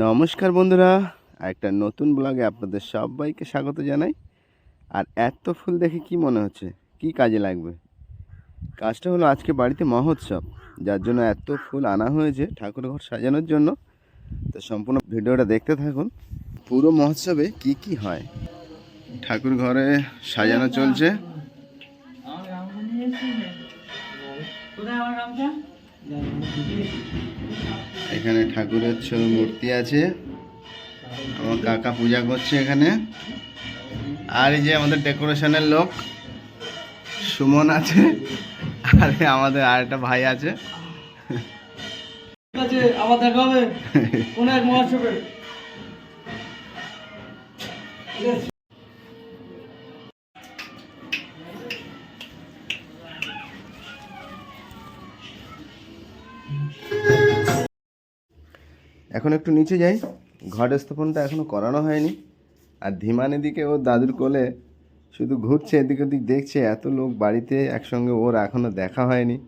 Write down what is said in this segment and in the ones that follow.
নমস্কার বন্ধুরা, একটা নতুন ব্লগে আপনাদের সবাইকে স্বাগত জানাই। আর এত ফুল দেখে কি মনে হচ্ছে? কি কাজে লাগবে? কাজটা হলো আজকে বাড়িতে মহোৎসব, যার জন্য এত ফুল আনা হয়েছে ঠাকুর ঘর সাজানোর জন্য। তো সম্পূর্ণ ভিডিওটা দেখতে থাকুন, পুরো মহোৎসবে কি কি হয়? ঠাকুর ঘরে সাজানো চলছে। এখানে ঠাকুরের ছবি মূর্তি আছে। আমার কাকা পূজা করছে এখানে। আর এই যে আমাদের ডেকোরেশনের লোক সুমন আছে আর আমাদের আর একটা ভাই আছে। আবার দেখা হবে। কোন এক মহোৎসবে এখন একটু নিচে যাই। ঘট স্থাপনটা এখনও করানো হয়নি। আর ধীমান এদিকে ওর দাদুর কোলে শুধু ঘুরছে, এদিক ওদিক দেখছে, এত লোক বাড়িতে একসঙ্গে ওর এখনও দেখা হয়নি।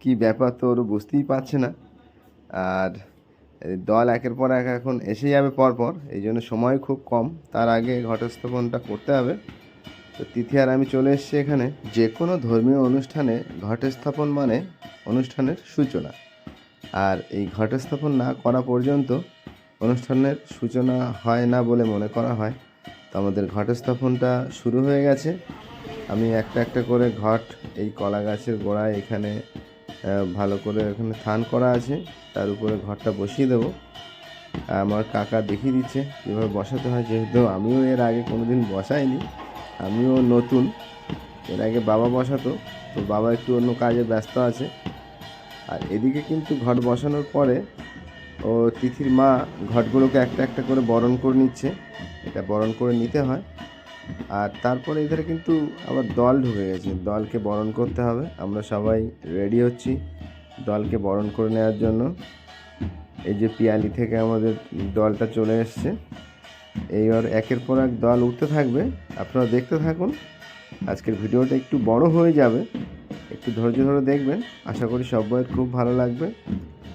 কি ব্যাপার তো ওর বুঝতেই পারছে না। আর দল একের পর এক এখন এসে যাবে পরপর, এই জন্য সময় খুব কম। তার আগে ঘটস্থাপনটা করতে হবে। তো তিথি আর আমি চলে এসেছি এখানে। যে কোনো ধর্মীয় অনুষ্ঠানে ঘট স্থাপন মানে অনুষ্ঠানের সূচনা। আর এই ঘটস্থাপন না করা পর্যন্ত অনুষ্ঠানের সূচনা হয় না বলে মনে করা হয়। তো আমাদের ঘটস্থাপনটা শুরু হয়ে গেছে। আমি একটা একটা করে ঘট এই কলা গাছের গোড়ায় এখানে ভালো করে এখানে থান করা আছে। তার উপরে ঘরটা বসিয়ে দেবো। আমার কাকা দেখিয়ে দিচ্ছে কীভাবে বসাতে হয়। যেহেতু আমিও এর আগে কোনো দিন বসাইনি, আমিও নতুন। এর আগে বাবা বসাতো, তো বাবা একটু অন্য কাজে ব্যস্ত আছে। আর এদিকে কিন্তু ঘট বসানোর পরে, ও তিথির মা ঘটগুলোকে একটা একটা করে বরণ করে নিচ্ছে। এটা বরণ করে নিতে হয়। আর তারপরে এদের কিন্তু আবার দল ঢুকে গেছে। দলকে বরণ করতে হবে। আমরা সবাই রেডি হচ্ছি দলকে বরণ করে নেওয়ার জন্য। এই যে পিয়ালি থেকে আমাদের দলটা চলে এসছে। এইবার একের পর এক দল উঠতে থাকবে। আপনারা দেখতে থাকুন। আজকের ভিডিওটা একটু বড় হয়ে যাবে। একটু ধৈর্য ধরে দেখবেন। আশা করি সব বইয়ের খুব ভালো লাগবে।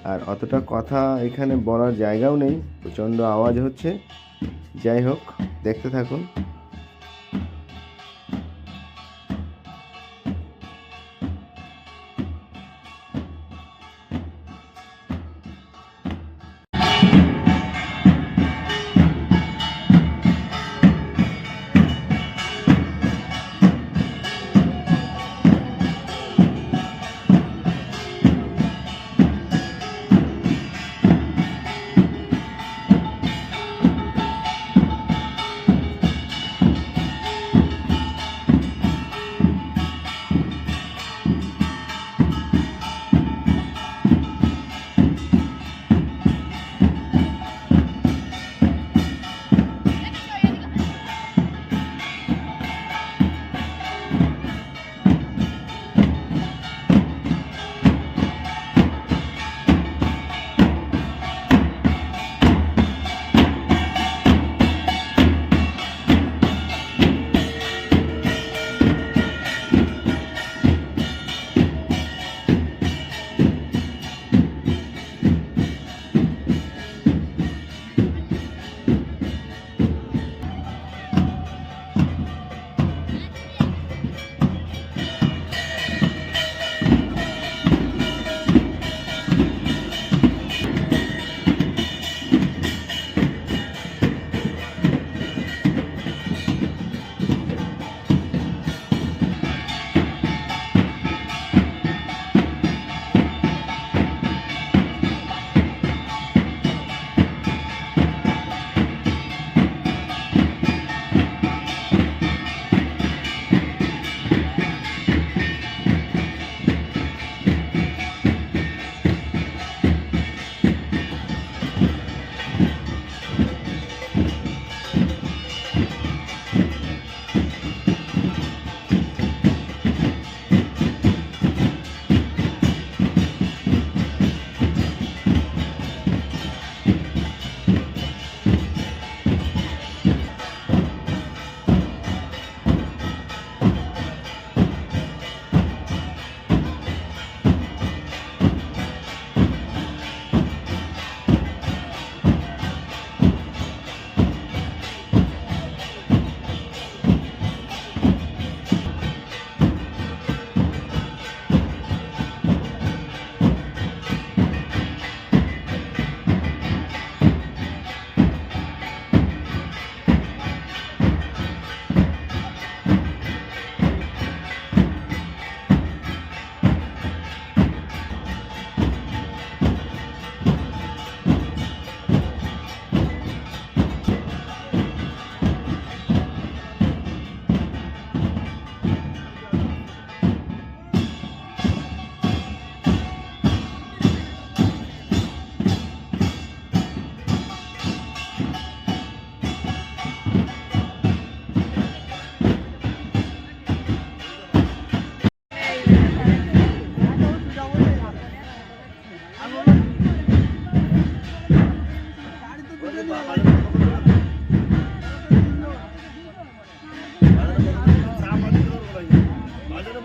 আর অতটা কথা এখানে বলার জায়গাও নেই। প্রচণ্ড আওয়াজ হচ্ছে। যাই হোক, দেখতে থাকুন।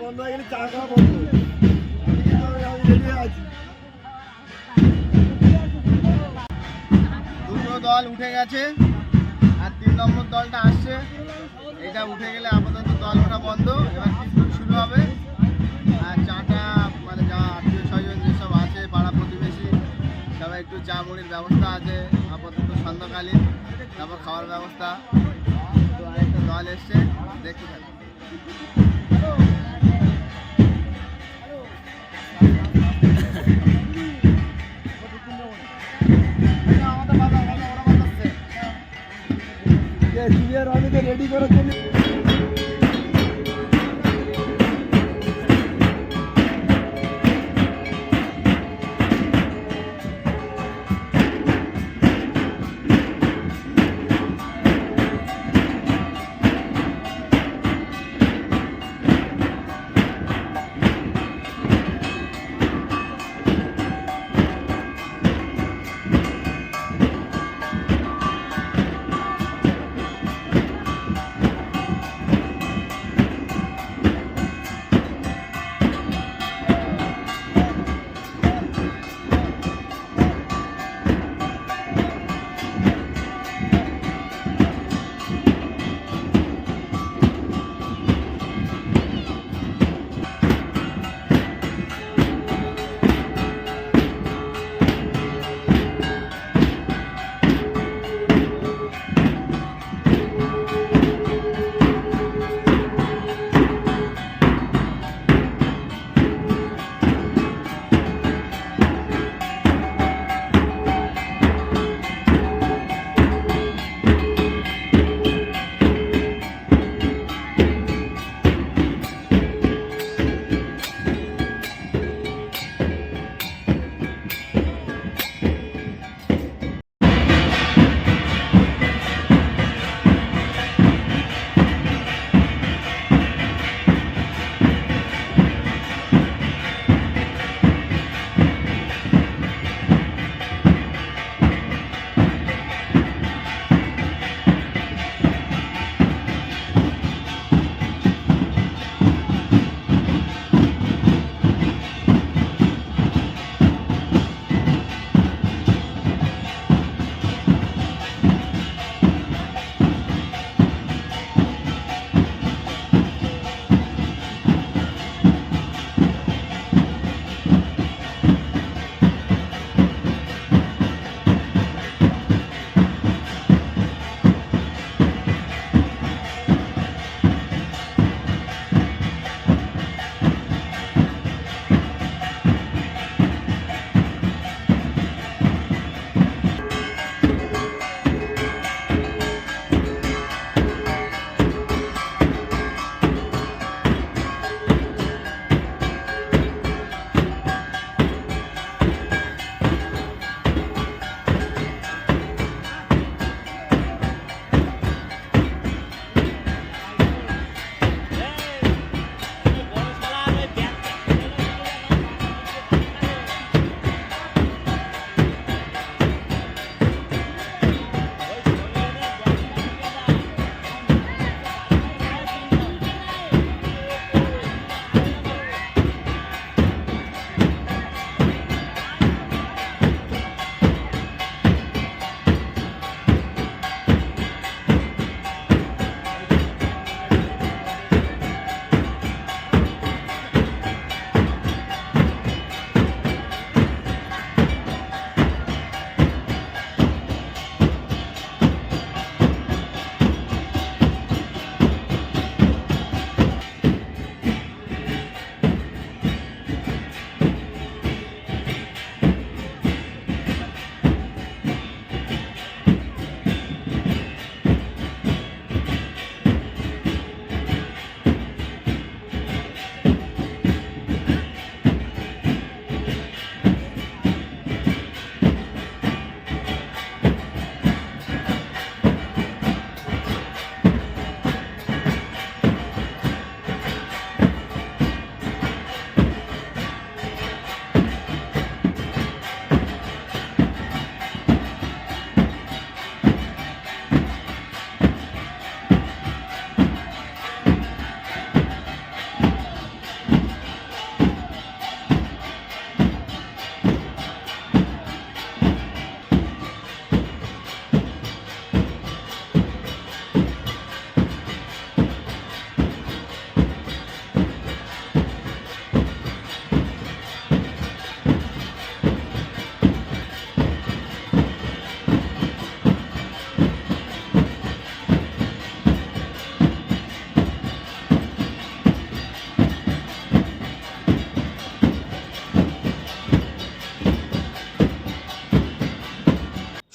বন্ধ হয়ে গেলে চা খাওয়া বন্ধ দুটো দল উঠে গেছে, আর তিন নম্বর দলটা আসছে। এটা উঠে গেলে আপাতত দল ওঠা বন্ধ, এবার পিছন শুরু হবে। আর চাটা মানে যা আত্মীয় স্বজন যেসব আছে, পাড়া প্রতিবেশী, সবাই একটু চা মুড়ির ব্যবস্থা আছে, আপাতত সন্ধ্যাকালীন, তারপর খাওয়ার ব্যবস্থা। তো আরেকটা দল এসছে, দেখতে থাকুন জুনিয়র আর্মিকে রেডি করার জন্য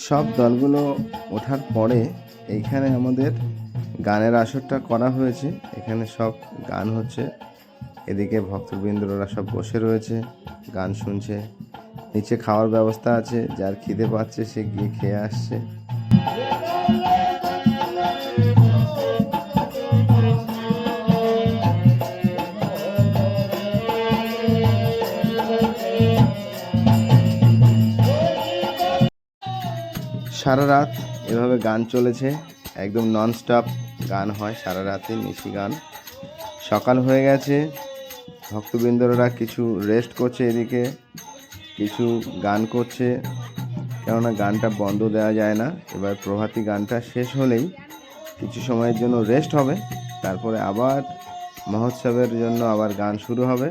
সব দলগুলো ওঠার পরে এইখানে আমাদের গানের আসরটা করা হয়েছে। এখানে সব গান হচ্ছে। এদিকে ভক্তবৃন্দরা সব বসে রয়েছে, গান শুনছে। নিচে খাওয়ার ব্যবস্থা আছে, যার খিদে পাচ্ছে সে গিয়ে খেয়ে আসছে। সারা রাত এভাবে গান চলেছে, একদম নন স্টপ গান হয় সারা রাতে নিশি গান। সকাল হয়ে গেছে, ভক্তবৃন্দরা কিছু রেস্ট করছে এদিকে, কিছু গান করছে, কেননা গানটা বন্ধ দেওয়া যায় না। এবার প্রভাতী গানটা শেষ হলেই কিছু সময়ের জন্য রেস্ট হবে, তারপরে আবার মহোৎসবের জন্য আবার গান শুরু হবে।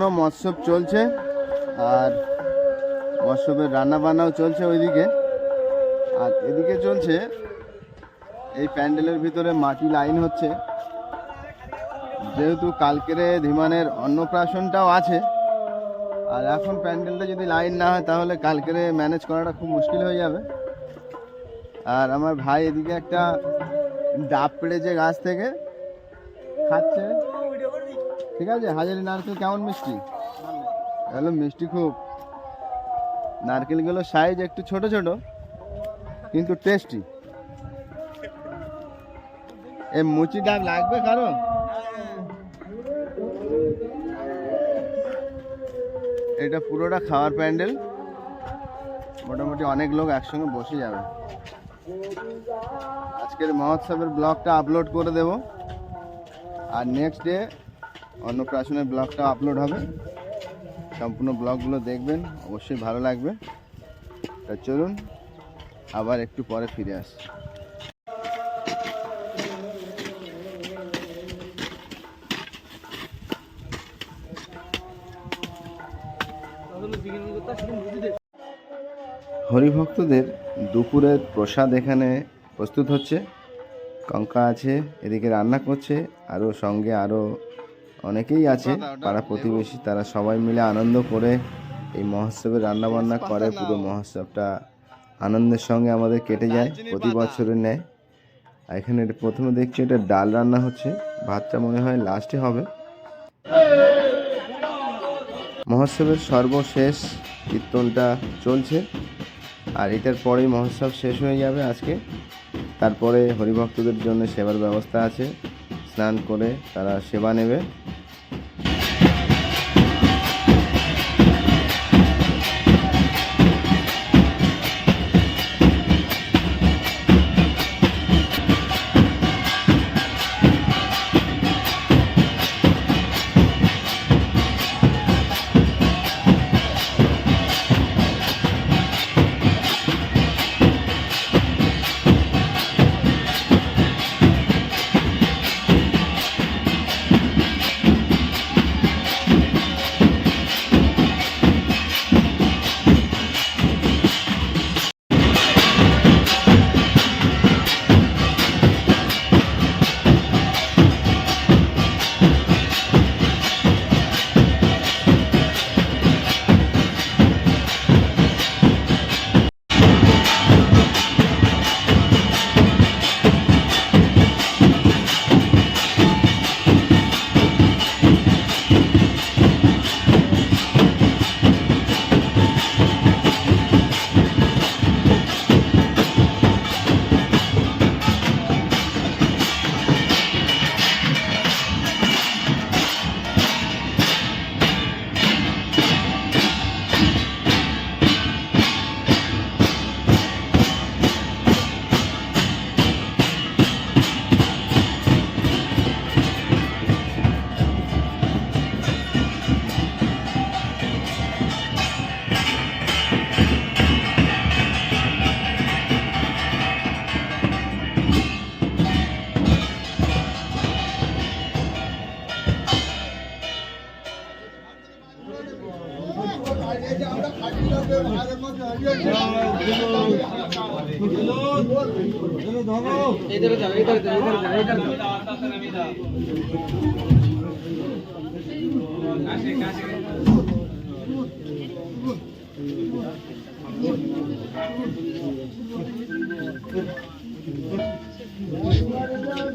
এখনও মৎস্যব চলছে, আর মৎস্যবের রান্না বান্নাও চলছে ওইদিকে। আর এদিকে চলছে, এই প্যান্ডেলের ভিতরে মাটি লাইন হচ্ছে। যেহেতু কালকেরে ধীমানের অন্নপ্রাশনটাও আছে, আর এখন প্যান্ডেলটা যদি লাইন না হয়, তাহলে কালকেরে ম্যানেজ করাটা খুব মুশকিল হয়ে যাবে। আর আমার ভাই এদিকে একটা ডাব পেড়েছে গাছ থেকে, খাচ্ছে। ঠিক আছে, হাজারি নারকেল কেমন মিষ্টি? হ্যালো, মিষ্টি খুব। নারকেলগুলো সাইজ একটু ছোট ছোট, কিন্তু টেস্টি এ মুচি ডাব লাগবে কারও এটা পুরোটা খাওয়ার প্যান্ডেল। মোটামুটি অনেক লোক একসঙ্গে বসে যাবে। আজকের মহোৎসবের ব্লগটা আপলোড করে দেব। আর নেক্সট ডে অন্নপ্রাশনের ব্লগটা আপলোড হবে। সম্পূর্ণ ব্লগগুলো দেখবেন, অবশ্যই ভালো লাগবে। তা চলুন, আবার একটু পরে ফিরে আসি। হরিভক্তদের দুপুরের প্রসাদ এখানে প্রস্তুত হচ্ছে। কঙ্কা আছে, এদিকে রান্না করছে, আরও সঙ্গে আরও অনেকেই আছে পাড়া প্রতিবেশী তারা সবাই মিলে আনন্দ করে এই মহোৎসবে রান্নাবান্না করে পুরো মহোৎসবটা আনন্দের সঙ্গে আমাদের কেটে যায় প্রতি বছরের নেয় আর এখানে এটা প্রথমে দেখছি এটা ডাল রান্না হচ্ছে ভাতটা মনে হয় লাস্টে হবে। মহোৎসবের সর্বশেষ কীর্তনটা চলছে আর এটার পরেই মহোৎসব শেষ হয়ে যাবে আজকে। তারপরে হরিভক্তদের জন্য সেবার ব্যবস্থা আছে স্নান করে তারা সেবা নেবে।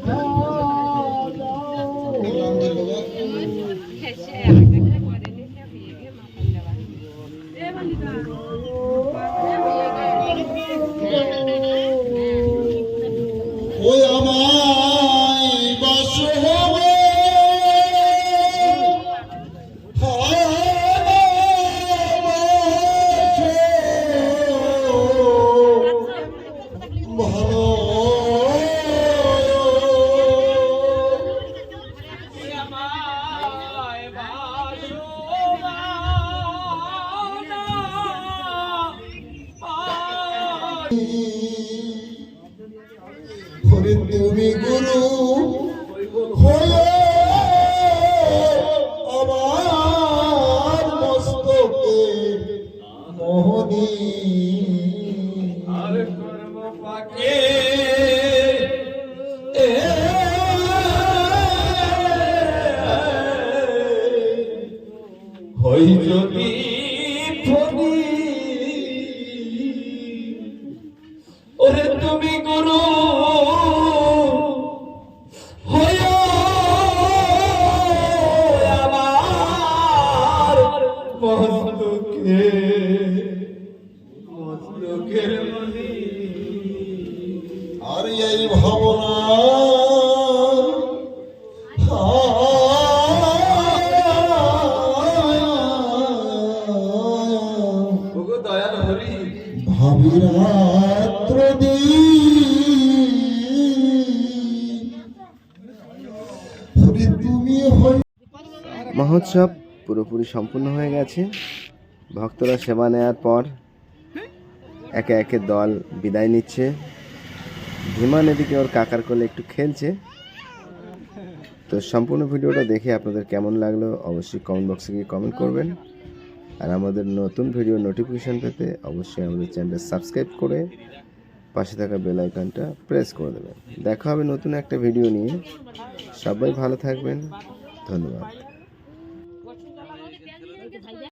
Oh, হই যদি মহোৎসব পুরোপুরি সম্পূর্ণ হয়ে গেছে। ভক্তরা সেবা নেওয়ার পর একে একে দল বিদায় নিচ্ছে। ধীমান এদিকে ওর কাকার কোলে একটু খেলছে। তো সম্পূর্ণ ভিডিওটা দেখে আপনাদের কেমন লাগল অবশ্যই কমেন্ট বক্সে গিয়ে কমেন্ট করবেন। আর আমাদের নতুন ভিডিও নোটিফিকেশান পেতে অবশ্যই আমাদের চ্যানেলটা সাবস্ক্রাইব করে পাশে থাকা বেল আইকনটা প্রেস করে দেবেন। দেখা হবে নতুন একটা ভিডিও নিয়ে। সবাই ভালো থাকবেন। ধন্যবাদ।